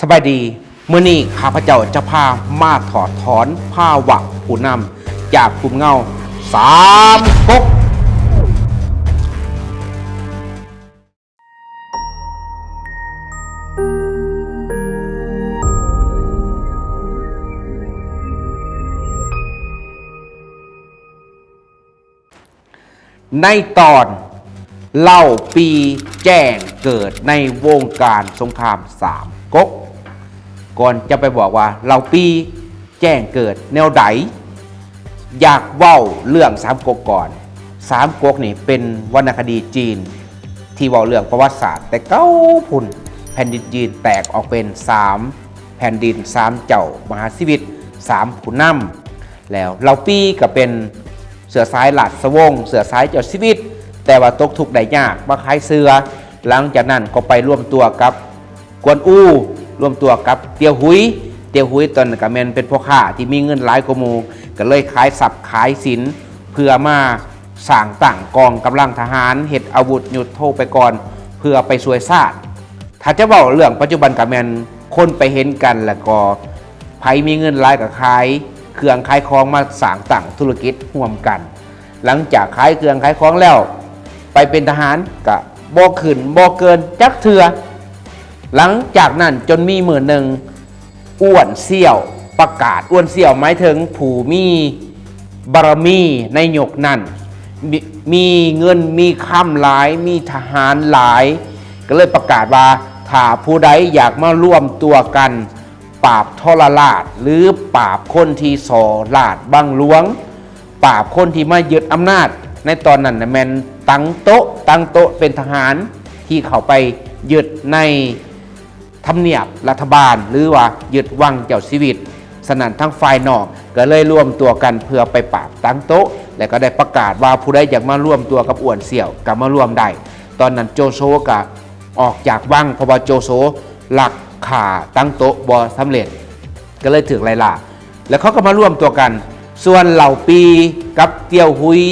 สบายดีเมื่อนี้ข้าพเจ้าจะพามาถอดถอนผ้าวักผู้นำจากกลุ่มเงาสามก๊กในตอนเล่าปีแจ้งเกิดในวงการสงครามสาม ก่อนจะไปบอกว่าเราปีแจ้งเกิดแนวใดอยากเว้าเรื่องสามก๊กก่อนสามก๊กนี่เป็นวรรณคดีจีน ที่เว้าเรื่องประวัติศาสตร์ แต่เก้าพุ่นแผ่นดินจีนแตกออกเป็นสามแผ่นดินสามเจ้ามหาชีวิตสามผู้นำแล้วเราปีก็เป็นเสือสายหลัดสวง เสือสายเจ้าชีวิต แต่ว่าตกทุกข์ได้ยากมาคล้ายเสือ หลังจากนั้นก็ไปร่วมตัวกับ กวนอู รวมตัวกับเตียวหุย เตียวหุยตอนกับแมนเป็นพ่อค้าที่มีเงินหลายกว่าหมูก็เลยขายสับขายสินเพื่อมาสั่งต่างกองกำลังทหารเห็ดอาวุธหยุดโทไปก่อน เพื่อไปช่วยชาติถ้าจะบอกเรื่องปัจจุบันกับแมนคนไปเห็นกันแล้วก็ไผมีเงินหลายกับขายเครื่องขายของมาสั่งต่างธุรกิจร่วมกัน หลังจากขายเครื่องขายของแล้ว ไปเป็นทหารกับโบขึ้นโบเกินจักเถือ หลังจากนั้นจนมีหมื่นหนึ่งอ้วนเสี่ยวประกาศอ้วนเสี่ยวหมายถึงผู้มีบารมีในหยกนั้นมมีเงินมีข้ามหลาย มีทหารหลาย ก็เลยประกาศว่าถ้าผู้ใดอยากมาร่วมตัวกันปราบทรราชหรือปราบคนที่สอราชบังหลวง ปราบคนที่มายึดอำนาจ ในตอนนั้นนะแมนตั้งโต๊ะตั้งโต๊ะเป็นทหารที่เขาไปยึดใน ทำเนียบรัฐบาล หรือว่ายึดวังเจ้าชีวิต สนั่นทั้งฝ่ายนอกก็เลยรวมตัวกันเพื่อไปปราบตั้งโต๊ะ และก็ได้ประกาศว่าผู้ใดอยากมาร่วมตัวกับอ้วนเสี่ยวก็มาร่วมได้ตอนนั้นโจโซก็ออกจากวังเพราะว่าโจโซหลักขาตั้งโต๊ะบอสำเร็จ ก็เลยถึงไลล่าแล้วเขาก็มาร่วมตัวกัน ส่วนเหล่าปีกับเตียวหุย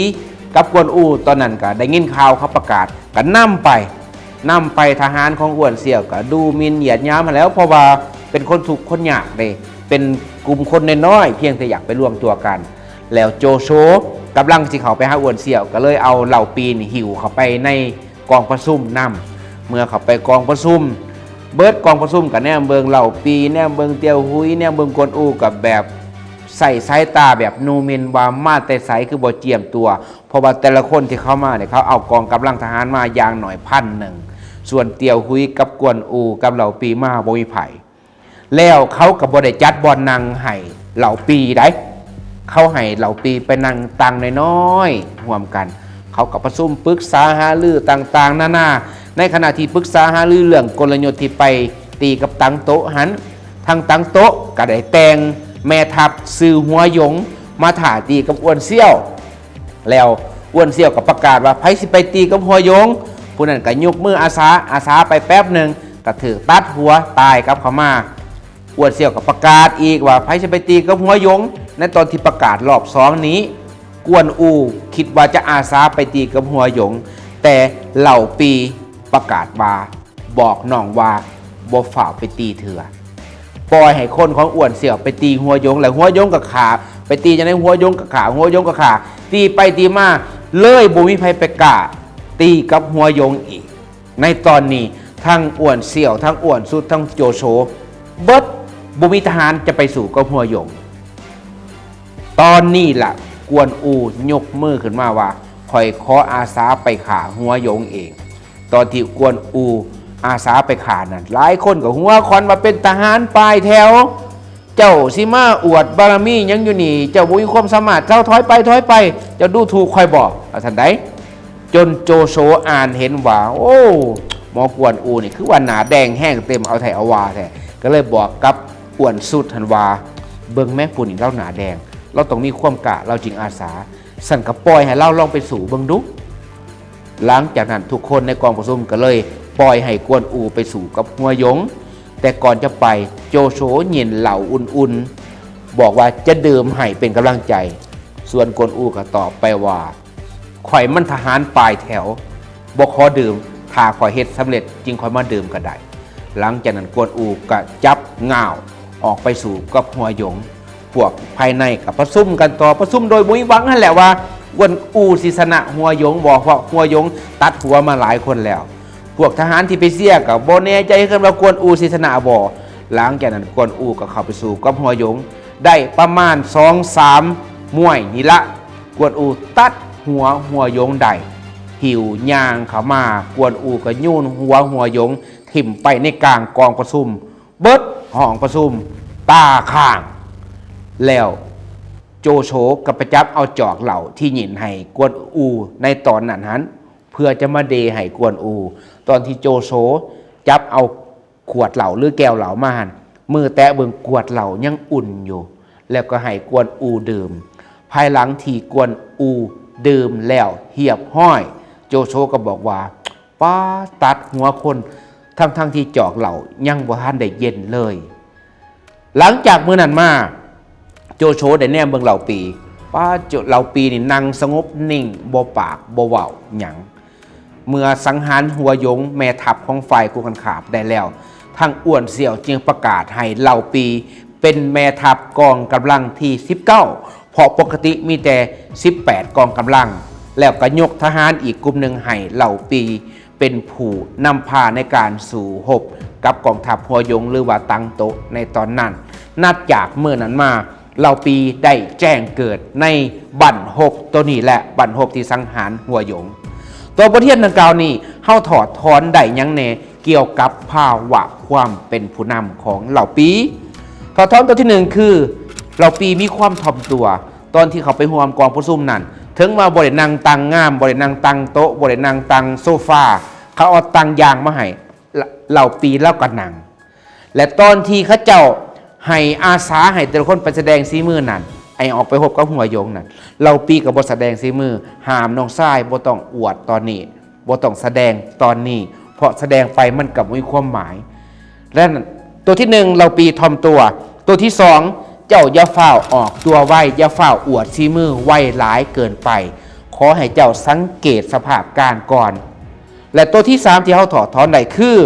กับกวนอูตอนนั้นก็ได้ยินข่าวเขาประกาศก็นำไป นำไปทหารของอ้วนเสี่ยวก็ดูมินเหยียดย้ำมาแล้วเพราะว่าเป็นคนถูกคนยากเลยเป็นกลุ่มคนน้อยเพียงแต่อยากไปร่วมตัวกัน แล้วโจโฉกำลังสิเขาไปหาอ้วนเสี่ยว ก็เลยเอาเหล่าปีนหิวเข้าไปในกองประชุมนำเมื่อเขาไปกองประชุมเบิร์ดกองประชุมกับแนมเบิงเหล่าปีแนมเบิงเตียวหุยแนมเบิงกวนอูกับแบบใส่สายตาแบบนูเมนวามาแต่ใสคือบ่เจียมตัว เพราะว่าแต่ละคนที่เข้ามาเนี่ยเขาเอากองกำลังทหารมาอย่างหน่อยพันหนึ่ง ส่วนเตียวหุยกับกวนอูกับเหล่าปีมาบ่มีไผ่แล้วเขากับบได้จัดบอลนางให้เหล่าปีได้เขาให้เหล่าปีไปนั่งตังน้อยๆร่วมกัน เขากับประชุมปรึกษาหารือต่างๆนานาในขณะที่ปรึกษาหารือเรื่องกลยุทธ์ที่ไปตีกับตังโต๊ะหันทางตังโต๊ะก็ได้แต่งแม่ทัพซื้อหัวยงมาถ่าตีกับอ้วนเซี่ยว แล้วอ้วนเซี่ยวกับประกาศว่าไผสิไปตีกับหัวยง ผู้นั้นก็ยุกมืออาสาอาสาไปแป๊บหนึ่งก็ถือตัดหัวตายกับเขามาอ้วนเสี่ยวกับประกาศอีกว่าไผจะไปตีกับหัวยง ในตอนที่ประกาศรอบสองนี้ กวนอูคิดว่าจะอาสาไปตีกับหัวยง แต่เหล่าปีประกาศว่าบอกน้องว่าบ่ฝ่าไปตีเถื่อปล่อยให้คนของอ้วนเสี่ยวไปตีหัวยงแล้วหัวยงกับขาไปตีจะได้หัวยงกับขาหัวยงกับขาตีไปตีมาเลยบ่มีไผไปกล้า ตีกับหัวยงอีก ในตอนนี้ทั้งอ้วนเสี่ยวทั้งอ้วนสุดทั้งโจโฉเบิดบุมิทหารจะไปสู่กับหัวยง ตอนนี้ล่ะกวนอูยกมือขึ้นมาว่าคอยขออาสาไปขาหัวยงเอง ตอนที่กวนอูอาสาไปขานั้นหลายคนกับหัวคอนมาเป็นทหารปลายแถว เจ้าสิมาอวดบารมียังอยู่นี่ เจ้าบุญความสามารถเจ้าถอยไปถอยไป เจ้าดูถูกคอยบอกเอาทันใด จนโจโฉอ่านเห็นว่า โอ้หมอกวนอูนี่คือว่าหนาแดงแห้งเต็มเอาไทเอาวาแท้ก็เลยบอกกับอ้วนสุดทันวา เบิ่งแม่ปุ่นนี่เราหนาแดง เราต้องมีความกะเราจริงอาสา สั่นกับปล่อยให้เราลองไปสู่เบิ่งดุหลังจากนั้นทุกคนในกองประชุมก็เลยปล่อยให้กวนอูไปสู่กับหัวยง แต่ก่อนจะไปโจโฉเย็นเหล่าอุ่นๆ บอกว่าจะดื่มให้เป็นกำลังใจ ส่วนกวนอูก็ตอบไปว่า ข่อยมันทหารปลายแถวบอกขอดื่มถ้าข่อยเฮ็ดสำเร็จจริงข่อยมาดื่มก็ได้ หลังจากนั้นกวนอูก็จับง่าว ออกไปสู่กับหัวหยง พวกภายในกับประซุ่มกันต่อประซุ่มโดยมุ้ยหวังนั่นแหละว่ากวนอูศิสนะหัวหยงบอกว่าหัวหยง ตัดหัวมาหลายคนแล้ว พวกทหารที่ไปเสียกับโบแน่ใจกันว่ากวนอูศิสนะบอหลังจากนั้นกวนอูก็เข้าไปสู่กับหัวหยง ได้ประมาณสองสามมวยนี่ละ กวนอูตัด หัวหัวยงได้หิวยางเขามากวนอูก็ยุ่นหัวหัวยง ถิ่มไปในกลางกองประชุม เบิดห้องประชุม ตาข้าง แล้วโจโฉกับประจับเอาจอกเหล่าที่หยินให้กวนอูในตอนนั้นหันเพื่อจะมาเดให้กวนอู ตอนที่โจโฉจับเอาขวดเหล่าหรือแก้วเหล่ามาหันมือแตะเบิงขวดเหล่ายังอุ่นอยู่ แล้วก็ให้กวนอูดื่ม ภายหลังที่กวนอู ดื่มแล้วเหียบห้อย โจโฉก็บอกว่าป้าตัดหัวคนทั้งทั้งที่จอกเหล่ายังบ่ทันได้เย็นเลย หลังจากมื้อนั้นมา โจโฉได้แนมเบิ่งเหล่าปีป้าโจเหล่าปีนี่นั่งสงบนิ่งบ่ปากบ่เว้าหยังเมื่อสังหารหัวยงแม่ทัพของฝ่ายกูกันขาบได้แล้วทางอ้วนเสี่ยวจึงประกาศให้เหล่าปี เป็นแม่ทัพกองกำลังที่ 19 เพราะปกติมีแต่ 18 กองกำลัง แล้วก็ยกทหารอีกกลุ่มหนึ่งให้เหล่าปีเป็นผู้นำพาในการสู่หบกับกองทัพหัวยงหรือว่าตังโตในตอนนั้น นับจากเมื่อนั้นมาเหล่าปีได้แจ้งเกิดในบั่นหบตัวนี้แหละบั่นหบที่สังหารหัวยง ตัวบทเรียนดังกล่าวนี้เฮาถอดถอนได้ยังแนเกี่ยวกับภาวะความเป็นผู้นำของเหล่าปีถอดถอนตัวที่หนึ่งคือ เหล่าปีมีความถ่อมตัว ตอนที่เขาไปห่วมกองผู้ซุ่มนั่นถึงมาบริณังตังงามบริณังตังโต๊ะบริณังตังโซฟาเขาเอาตังยางมาให้เหล่าปีแล้วก็นั่งและตอนที่เขาเจ้าให้อาสาให้แต่ละคนไปแสดงซีมือนั่นไอออกไปพบกับหัวโยงนั่นเราปีกับบทแสดงซีมือหามน้องทรายบ่ต้องอวดตอนนี้บ่ต้องแสดงตอนนี้ เพราะแสดงไปมันกับมีความหมายและตัวที่หนึ่งเราปีทอมตัว ตัวที่สอง เจ้าอย่าเฝ้าออกตัวไวอย่าเฝ้าอวดซีมือไวหลายเกินไป ขอให้เจ้าสังเกตสภาพการก่อน และตัวที่สามที่เขาถอดถอนได้คือ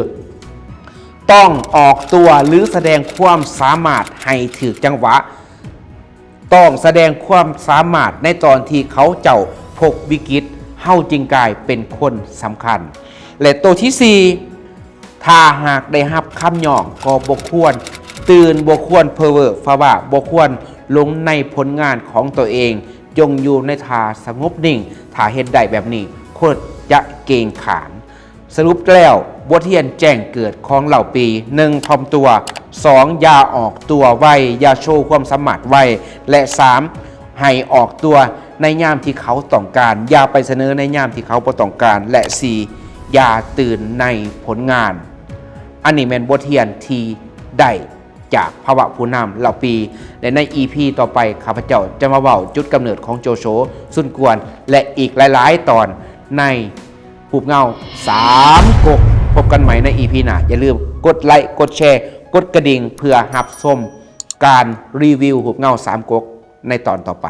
ต้องออกตัวหรือแสดงความสามารถให้ถือจังหวะ ต้องแสดงความสามารถในตอนที่เขาเจ้าพกวิกฤตเฮาจึงกลายเป็นคนสำคัญ และตัวที่สี่ถ้าหากได้รับคำหยองก็บกควร ตื่นบกควรเพอเวอร์ฟาว่าบกควรลงในผลงานของตัวเองจงอยู่ในทาสงบนิ่งถ้าเห็นได้แบบนี้โคตรจะเกรงขาน สรุปแล้วบทเรียนแจ้งเกิดของเหล่าปี 1. ทอมตัว 2. อย่าออกตัวไวอย่าโชว์ความสามารไวและ 3. ให้ออกตัวในย่ามที่เขาต้องการ อย่าไปเสนอในย่ามที่เขาต้องการ และ 4. อย่าตื่นในผลงาน อันนี้เป็นบทเรียนที่ได้ จากภาวะผู้นำเหล่าปี และใน EP ต่อไปข้าพเจ้าจะมาเบ่าจุดกำเนิดของโจโฉสุนกวน และอีกหลาย ๆ ตอนในภูบเงา3กกพบกันใหม่ใน EP หน้าอย่าลืมกดไลค์กดแชร์ กดกระดิ่งเพื่อหับชมการรีวิวหูบเงา3กกในตอนต่อไป